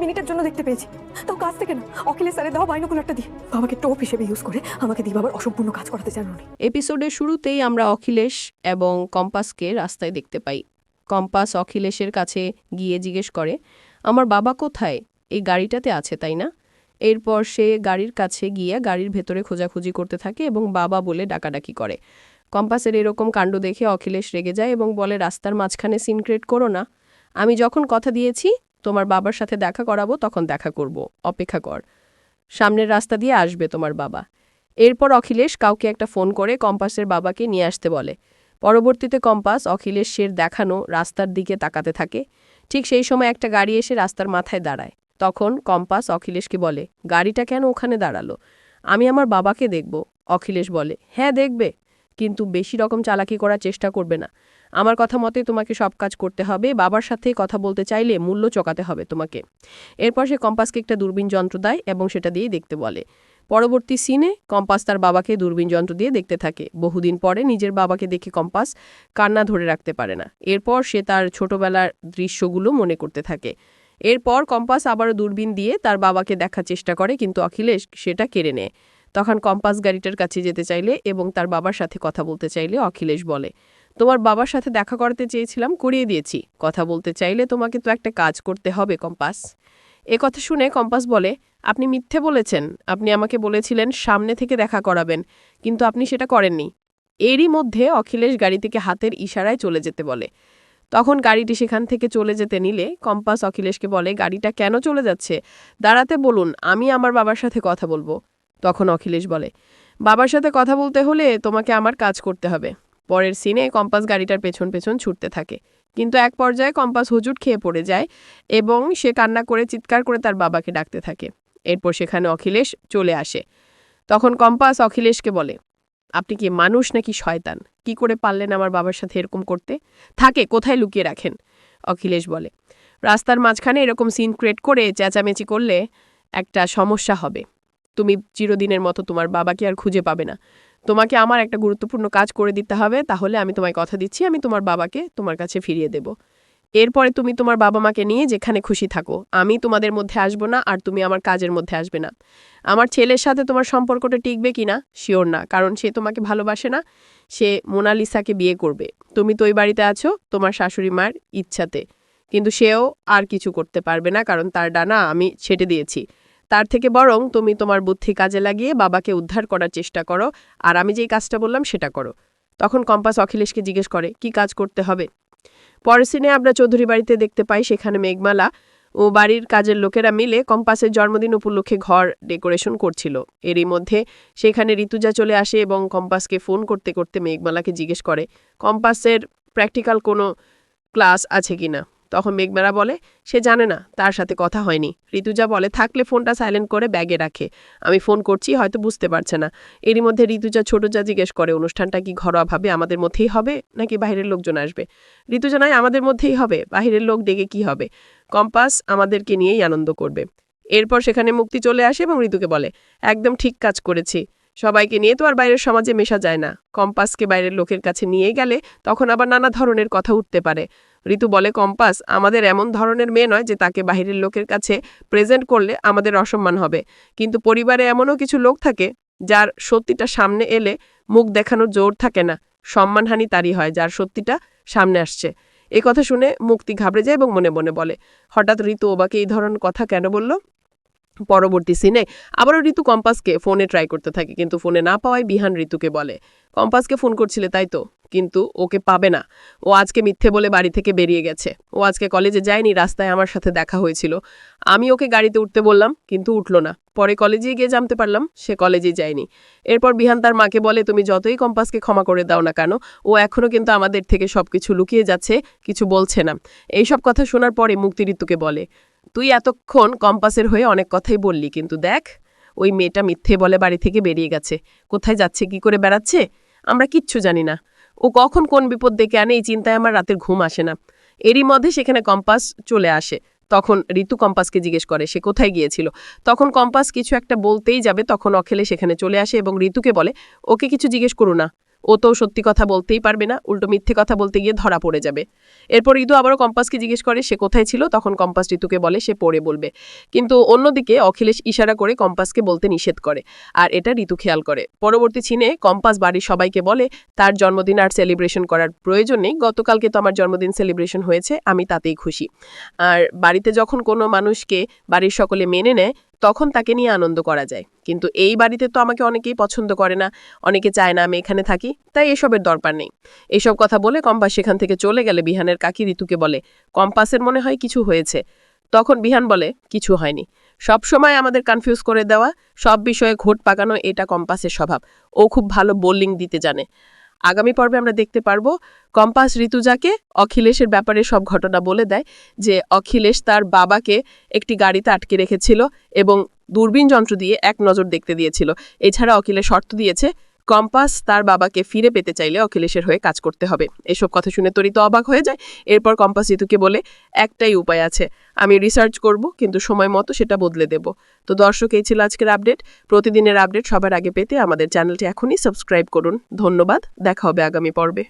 মিনিটের জন্য দেখতে পেয়েছি। তাও কাজ থেকে না, অখিলেশ স্যারের দেওয়া বাইনোকুলারটা দিয়ে বাবাকে টোপ হিসেবে ইউজ করে আমাকে দিয়ে বাবার অসম্পূর্ণ কাজ করাতে চান উনি এপিসোডের শুরুতেই আমরা অখিলেশ এবং কম্পাসকে রাস্তায় দেখতে পাই। কম্পাস অখিলেশের কাছে গিয়ে জিজ্ঞেস করে, আমার বাবা কোথায়? এই গাড়িটাতে আছে, তাই না? এরপর সে গাড়ির কাছে গিয়ে গাড়ির ভেতরে খোঁজাখুঁজি করতে থাকে এবং বাবা বলে ডাকাডাকি করে। কম্পাসের এরকম কাণ্ড দেখে অখিলেশ রেগে যায় এবং বলে, রাস্তার মাঝখানে সিন ক্রিয়েট করো না। আমি যখন কথা দিয়েছি তোমার বাবার সাথে দেখা করাবো, তখন দেখা করব। অপেক্ষা কর। সামনের রাস্তা দিয়ে আসবে তোমার বাবা। এরপর অখিলেশ কাউকে একটা ফোন করে কম্পাসের বাবাকে নিয়ে আসতে বলে। পরবর্তীতে কম্পাস অখিলেশের দেখানো রাস্তার দিকে তাকাতে থাকে। ঠিক সেই সময় একটা গাড়ি এসে রাস্তার মাথায় দাঁড়ায়। তখন কম্পাস অখিলেশকে বলে, গাড়িটা কেন ওখানে দাঁড়াল? আমি আমার বাবাকে দেখব। অখিলেশ বলে হ্যাঁ দেখবে। কিন্তু বেশি রকম চালাকি করার চেষ্টা করবে না। আমার কথা মতে তোমাকে সব কাজ করতে হবে, বাবার সাথে কথা বলতে চাইলে মূল্য চকাতে হবে তোমাকে। এরপর সে কম্পাসকে একটা দূরবীন যন্ত্র দেয় এবং সেটা দিয়েই দেখতে বলে। পরবর্তী সিনে কম্পাস তার বাবাকে দূরবীন যন্ত্র দিয়ে দেখতে থাকে। বহুদিন পরে নিজের বাবাকে দেখে কম্পাস কান্না ধরে রাখতে পারে না। এরপর সে তার ছোটবেলার দৃশ্যগুলো মনে করতে থাকে। এরপর কম্পাস আবারও দূরবীন দিয়ে তার বাবাকে দেখার চেষ্টা করে, কিন্তু অখিলেশ সেটা কেড়ে নেয়। তখন কম্পাস গাড়িটার কাছে যেতে চাইলে এবং তার বাবার সাথে কথা বলতে চাইলে অখিলেশ বলে তোমার বাবার সাথে দেখা করতে চেয়েছিলাম, করিয়ে দিয়েছি। কথা বলতে চাইলে তোমাকে তো একটা কাজ করতে হবে, কম্পাস। এ কথা শুনে কম্পাস বলে, আপনি মিথ্যে বলেছেন। আপনি আমাকে বলেছিলেন সামনে থেকে দেখা করাবেন, কিন্তু আপনি সেটা করেননি। এরই মধ্যে অখিলেশ গাড়ি থেকে হাতের ইশারায় চলে যেতে বলে। তখন গাড়িটি সেখান থেকে চলে যেতে নিলে কম্পাস অখিলেশকে বলে, গাড়িটা কেন চলে যাচ্ছে? দাঁড়াতে বলুন, আমি আমার বাবার সাথে কথা বলব। তখন অখিলেশ বলে, বাবার সাথে কথা বলতে হলে তোমাকে আমার কাজ করতে হবে। পরের সিনে কম্পাস গাড়িটার পেছন পেছন ছুটতে থাকে। কিন্তু এক পর্যায়ে কম্পাস হুজুট খেয়ে পড়ে যায় এবং সে কান্না করে, চিৎকার করে তার বাবাকে ডাকতে থাকে। এরপর সেখানে অখিলেশ চলে আসে। তখন কম্পাস অখিলেশকে বলে, আপনি কি মানুষ নাকি শয়তান? কি করে পারলেন আমার বাবার সাথে এরকম করতে? থাকে, কোথায় লুকিয়ে রাখেন? অখিলেশ বলে, রাস্তার মাঝখানে এরকম সিন ক্রিয়েট করে চেঁচামেচি করলে একটা সমস্যা হবে। তুমি চিরদিনের মতো তোমার বাবাকে আর খুঁজে পাবে না। তোমাকে আমার একটা গুরুত্বপূর্ণ কাজ করে দিতে হবে, তাহলে আমি তোমায় কথা দিচ্ছি, আমি তোমার বাবাকে তোমার কাছে ফিরিয়ে দেব। এরপরে তুমি তোমার বাবা মাকে নিয়ে যেখানে খুশি থাকো। আমি তোমাদের মধ্যে আসব না আর তুমি আমার কাজের মধ্যে আসবে না। আমার ছেলের সাথে তোমার সম্পর্কটা টিকবে কি না শিওর না, কারণ সে তোমাকে ভালোবাসে না। সে মোনালিসাকে বিয়ে করবে। তুমি তো ওই বাড়িতে আছো, তোমার শাশুড়ি মার ইচ্ছাতে। কিন্তু সেও আর কিছু করতে পারবে না, কারণ তার ডানা আমি ছেটে দিয়েছি। তার থেকে বরং তুমি তোমার বুদ্ধি কাজে লাগিয়ে বাবাকে উদ্ধার করার চেষ্টা করো, আর আমি যেই কাজটা বললাম সেটা করো। তখন কম্পাস অখিলেশকে জিজ্ঞেস করে, কি কাজ করতে হবে? পরের সিনে আমরা চৌধুরী বাড়িতে দেখতে পাই সেখানে মেঘমালা ও বাড়ির কাজের লোকেরা মিলে কম্পাসের জন্মদিন উপলক্ষে ঘর ডেকোরেশন করছিল। এরই মধ্যে সেখানে ঋতুজা চলে আসে এবং কম্পাসকে ফোন করতে করতে মেঘমালাকে জিজ্ঞেস করে, কম্পাসের প্র্যাকটিক্যাল কোনো ক্লাস আছে কিনা? তখন মেঘমেরা বলে, সে জানে না, তার সাথে কথা হয়নি। ঋতুজা বলে, থাকলে ফোনটা সাইলেন্ট করে ব্যাগে রাখে। আমি ফোন করছি, হয়তো বুঝতে পারছে না। এরই মধ্যে ঋতুজা ছোটজা জিজ্ঞেস করে, অনুষ্ঠানটা কি ঘরোয়াভাবে আমাদের মধ্যেই হবে, নাকি বাইরের লোকজন আসবে? ঋতুজা নয় আমাদের মধ্যেই হবে, বাইরের লোক ডেকে কি হবে? কম্পাস আমাদেরকে নিয়েই আনন্দ করবে। এরপর সেখানে মুক্তি চলে আসে এবং ঋতুকে বলে, একদম ঠিক কাজ করেছি। সবাইকে নিয়ে তো আর বাইরের সমাজে মেশা যায় না। কম্পাসকে বাইরের লোকের কাছে নিয়ে গেলে তখন আবার নানা ধরনের কথা উঠতে পারে। ঋতু বলে কম্পাস, আমাদের এমন ধরনের মেয়ে নয় যে তাকে বাহিরের লোকের কাছে প্রেজেন্ট করলে আমাদের অসম্মান হবে। কিন্তু পরিবারে এমনও কিছু লোক থাকে যার সত্যিটা সামনে এলে মুখ দেখানোর জোর থাকে না। সম্মানহানি তারই হয়, যার সত্যিটা সামনে আসছে। এ কথা শুনে মুক্তি ঘাবড়ে যায় এবং মনে মনে বলে, হঠাৎ ঋতু ওবাকে এই ধরনের কথা কেন বলল? পরবর্তী সিনে আবারও ঋতু কম্পাসকে ফোনে ট্রাই করতে থাকে, কিন্তু ফোনে না পাওয়ায় বিহান ঋতুকে বলে, কম্পাসকে ফোন করছিলে তাই তো? কিন্তু ওকে পাবে না। ও আজকে মিথ্যে বলে বাড়ি থেকে বেরিয়ে গেছে। ও আজকে কলেজে যায়নি, রাস্তায় আমার সাথে দেখা হয়েছিল। আমি ওকে গাড়িতে উঠতে বললাম, কিন্তু উঠল না। পরে কলেজে গিয়ে জানতে পারলাম, সে কলেজে যায়নি। এরপর বিহান তার মাকে বলে, তুমি যতই কম্পাসকে ক্ষমা করে দাও না কেন, ও এখনও কিন্তু আমাদের থেকে সব কিছু লুকিয়ে যাচ্ছে, কিছু বলছে না। এইসব কথা শোনার পরে মুক্তি ঋতুকে বলে তুই এতক্ষণ কম্পাসের হয়ে অনেক কথাই বললি, কিন্তু দেখ, ওই মেয়েটা মিথ্যে বলে বাড়ি থেকে বেরিয়ে গেছে। কোথায় যাচ্ছে, কি করে বেড়াচ্ছে, আমরা কিচ্ছু জানি না। ও কখন কোন বিপদ ডেকে আনে, এই চিন্তায় আমার রাতের ঘুম আসে না। এরই মধ্যে সেখানে কম্পাস চলে আসে। তখন ঋতু কম্পাসকে জিজ্ঞেস করে, সে কোথায় গিয়েছিল? তখন কম্পাস কিছু একটা বলতেই যাবে, তখন অখেলে সেখানে চলে আসে এবং ঋতুকে বলে, ওকে কিছু জিজ্ঞেস করো না। ও তো সত্যি কথা বলতেই পারবে না, উল্টো মিথ্যে কথা বলতে গিয়ে ধরা পড়ে যাবে। এরপর ঋতু আবারও কম্পাসকে জিজ্ঞেস করে, সে কোথায় ছিল? তখন কম্পাস ঋতুকে বলে, সে পড়ে বলবে। কিন্তু অন্যদিকে অখিলেশ ইশারা করে কম্পাসকে বলতে নিষেধ করে, আর এটা ঋতু খেয়াল করে। পরবর্তী ছিনে কম্পাস বাড়ির সবাইকে বলে, তার জন্মদিন আর সেলিব্রেশন করার প্রয়োজন নেই, গতকালকে তো আমার জন্মদিন সেলিব্রেশন হয়েছে, আমি তাতেই খুশি। আর বাড়িতে যখন কোনো মানুষকে বাড়ির সকলে মেনে নেয় তখন তাকে নিয়ে আনন্দ করা যায়। কিন্তু এই বাড়িতে তো আমাকে অনেকেই পছন্দ করে না, অনেকে চায় না আমি এখানে থাকি, তাই এসবের দরকার নেই। এসব কথা বলে কম্পাস সেখান থেকে চলে গেলে বিহানের কাকি ঋতুকে বলে, কম্পাসের মনে হয় কিছু হয়েছে। তখন বিহান বলে, কিছু হয়নি। সব সময় আমাদের কনফিউজ করে দেওয়া, সব বিষয়ে ঘোট পাকানো এটা কম্পাসের স্বভাব। ও খুব ভালো বোলিং দিতে জানে। আগামী পর্বে আমরা দেখতে পারব কম্পাস ঋতুজাকে অখিলেশের ব্যাপারে সব ঘটনা বলে দেয় যে অখিলেশ তার বাবাকে একটি গাড়িতে আটকে রেখেছিল এবং দূরবীন যন্ত্র দিয়ে এক নজর দেখতে দিয়েছিল। এছাড়া অখিলেশ শর্ত দিয়েছে কম্পাস তার বাবাকে ফিরে পেতে চাইলে অখিলেশের হয়ে কাজ করতে হবে। এসব কথা শুনে তরিত অবাক হয়ে যায়। এরপর কম্পাস ঋতুকে বলে, একটাই উপায় আছে। আমি রিসার্চ করব, কিন্তু সময় মতো সেটা বদলে দেব। তো দর্শক, এই ছিল আজকের আপডেট প্রতিদিনের আপডেট সবার আগে পেতে আমাদের চ্যানেলটি এখনই সাবস্ক্রাইব করুন। ধন্যবাদ। দেখা হবে আগামী পর্বে।